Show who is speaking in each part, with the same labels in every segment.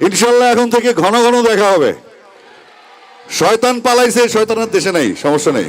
Speaker 1: ইনশাল্লাহ এখন থেকে ঘন ঘন দেখা হবে। শয়তান পালাইছে শয়তানের দেশে নেই সমস্যা নেই।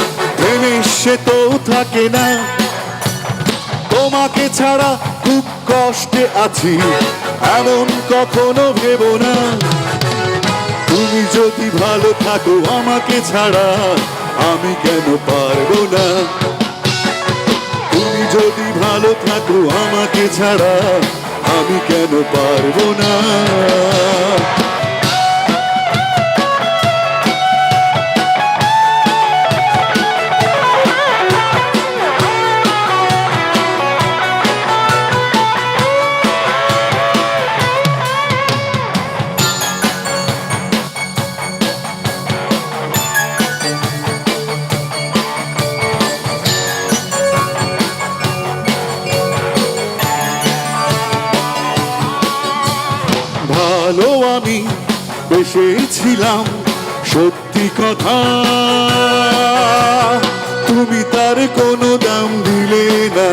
Speaker 2: থেমে সে তো থাকে না। তোমাকে ছাড়া খুব কষ্টে আছি, এমন কখনো ভেবো না। তুমি যদি ভালো থাকো আমাকে ছাড়া, আমি কেন পারব না? তুমি যদি ভালো থাকো আমাকে ছাড়া, আমি কেন পারব না? আমি বেসেছিলাম সত্যি কথা। তুমি তার কোনো দাম দিলে না।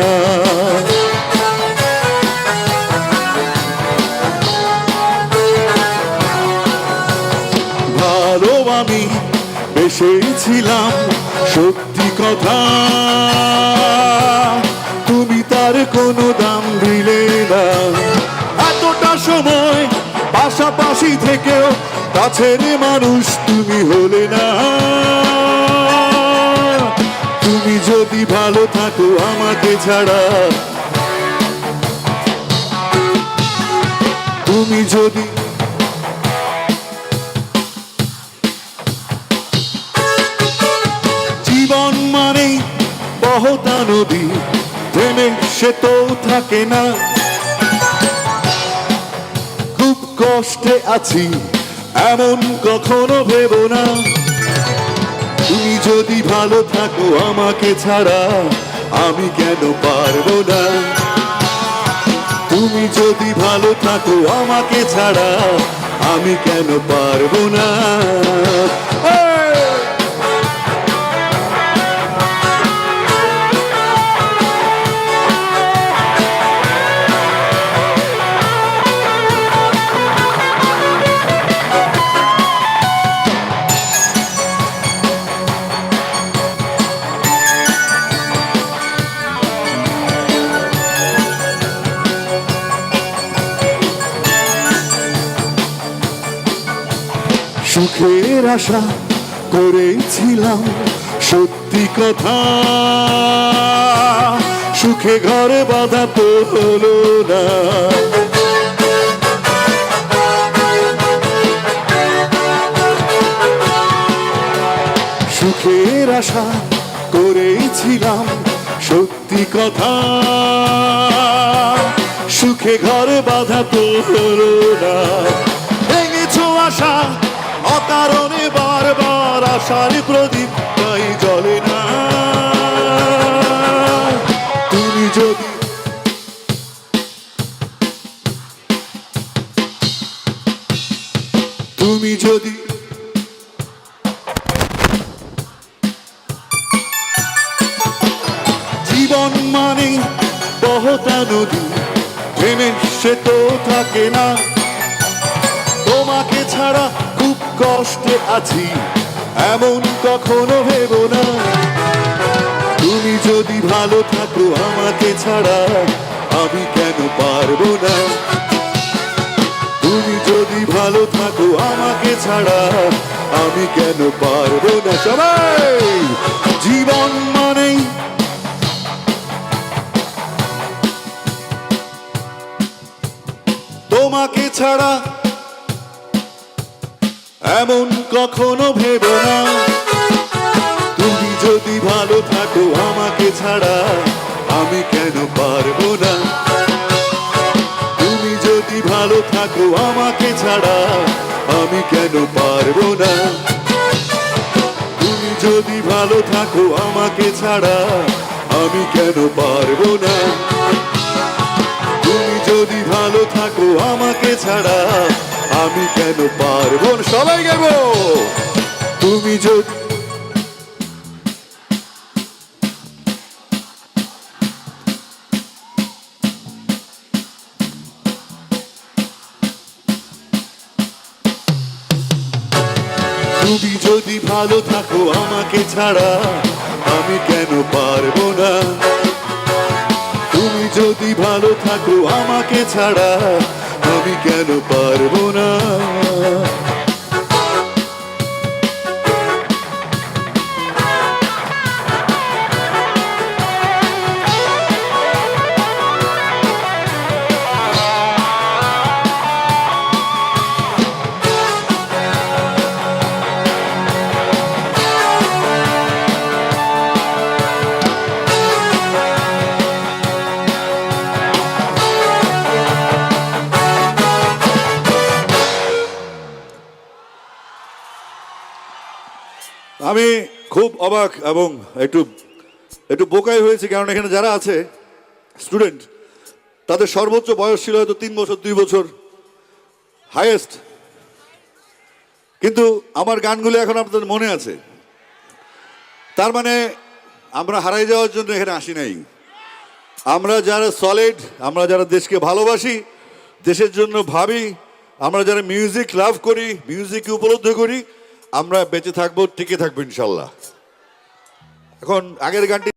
Speaker 2: ভালো আমি বেসেছিলাম সত্যি কথা। কাছের মানুষ তুমি হলে না। তুমি যদি ভালো থাকো আমাকে ছাড়া। তুমি যদি জীবন মানেই বহতা নদী থেমে সে তো থাকে না। খুব কষ্টে আছি এমন কখনো ভেব না। তুমি যদি ভালো থাকো আমাকে ছাড়া, আমি কেন পারব না? তুমি যদি ভালো থাকো আমাকে ছাড়া, আমি কেন পারব না? সুখের আশা করেছিলাম সত্যি কথা, সুখে ঘরে বাধা তো হলো না। সুখের আশা করেছিলাম সত্যি কথা, সুখে ঘরে বাধা তো হলো না। ভেঙেছো আশা অকারণে বারবার আশার প্রদীপ তাই জ্বলে না। তুমি যদি তুমি যদি জীবন মানে বহতা নদী থেমে সে তো থাকে না। তোমাকে ছাড়া কষ্টে আছি, এমন কখনো ভেবো না। তুমি যদি ভালো থাকো আমাকে ছাড়া, আমি কেন পারব না? তুমি যদি ভালো থাকো আমাকে ছাড়া, আমি কেন পারব না? সবাই, জীবন মানেই তোমাকে ছাড়া এমন কখনো ভেবো না। তুমি যদি ভালো থাকো আমাকে ছাড়া, আমি কেন পারব না? তুমি যদি ভালো থাকো আমাকে ছাড়া, আমি কেন পারব না? তুমি যদি ভালো থাকো আমাকে ছাড়া, আমি কেন পারব না? তুমি যদি ভালো থাকো আমাকে ছাড়া আমি কেন পারব সবাই গেব তুমি যদি তুমি যদি ভালো থাকো আমাকে ছাড়া, আমি কেন পারব না? তুমি যদি ভালো থাকো আমাকে ছাড়া আমি কেন পারব না?
Speaker 1: আমি খুব অবাক এবং একটু একটু বোকাই হয়েছি, কারণ এখানে যারা আছে স্টুডেন্ট তাদের সর্বোচ্চ বয়স ছিল হয়তো তিন বছর, দুই বছর হাইয়েস্ট কিন্তু আমার গানগুলো এখন আপনাদের মনে আছে। তার মানে আমরা হারাই যাওয়ার জন্য এখানে আসি নাই। আমরা যারা সলিড আমরা যারা দেশকে ভালোবাসি, দেশের জন্য ভাবি, আমরা যারা মিউজিক লাভ করি মিউজিককে উপলব্ধ করি আমরা বেঁচে থাকব টিকে থাকব ইনশাল্লাহ। এখন আগের গানটি